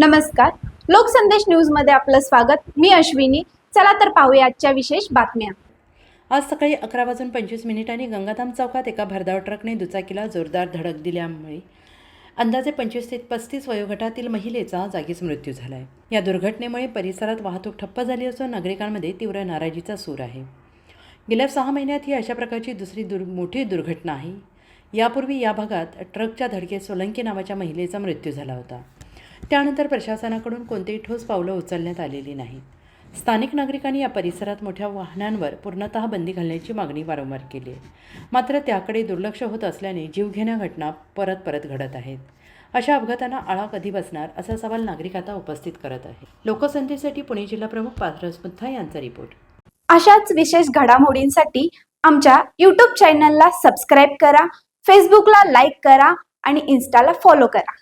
नमस्कार. लोकसंदेश न्यूजमध्ये आपलं स्वागत. मी अश्विनी. चला तर पाहूया आजच्या विशेष बातम्या. आज सकाळी अकरा वाजून पंचवीस मिनिटांनी गंगाधाम चौकात एका भरधाव ट्रकने दुचाकीला जोरदार धडक दिल्यामुळे अंदाजे पंचवीस ते पस्तीस वयोगटातील महिलेचा जागीच मृत्यू झाला आहे या दुर्घटनेमुळे परिसरात वाहतूक ठप्प झाली असून नागरिकांमध्ये तीव्र नाराजीचा सूर आहे. गेल्या सहा महिन्यात ही अशा प्रकारची दुसरी दुर् मोठी दुर्घटना आहे. यापूर्वी या भागात ट्रकच्या धडकेत सोलंकी नावाच्या महिलेचा मृत्यू झाला होता. त्यानंतर प्रशासनाकडून कोणतीही ठोस पावलं उचलण्यात आलेली नाहीत. स्थानिक नागरिकांनी या परिसरात मोठ्या वाहनांवर पूर्णतः बंदी घालण्याची मागणी वारंवार केली आहे. मात्र त्याकडे दुर्लक्ष होत असल्याने जीवघेण्या घटना परत परत घडत आहेत. अशा अपघातांना आळा कधी बसणार असा सवाल नागरिक आता उपस्थित करत आहे लोकसंधीसाठी पुणे जिल्हा प्रमुख पाथरस मुथा यांचा रिपोर्ट. अशाच विशेष घडामोडींसाठी आमच्या यूट्यूब चॅनलला सबस्क्राईब करा फेसबुकला लाईक करा आणि इन्स्टाला फॉलो करा.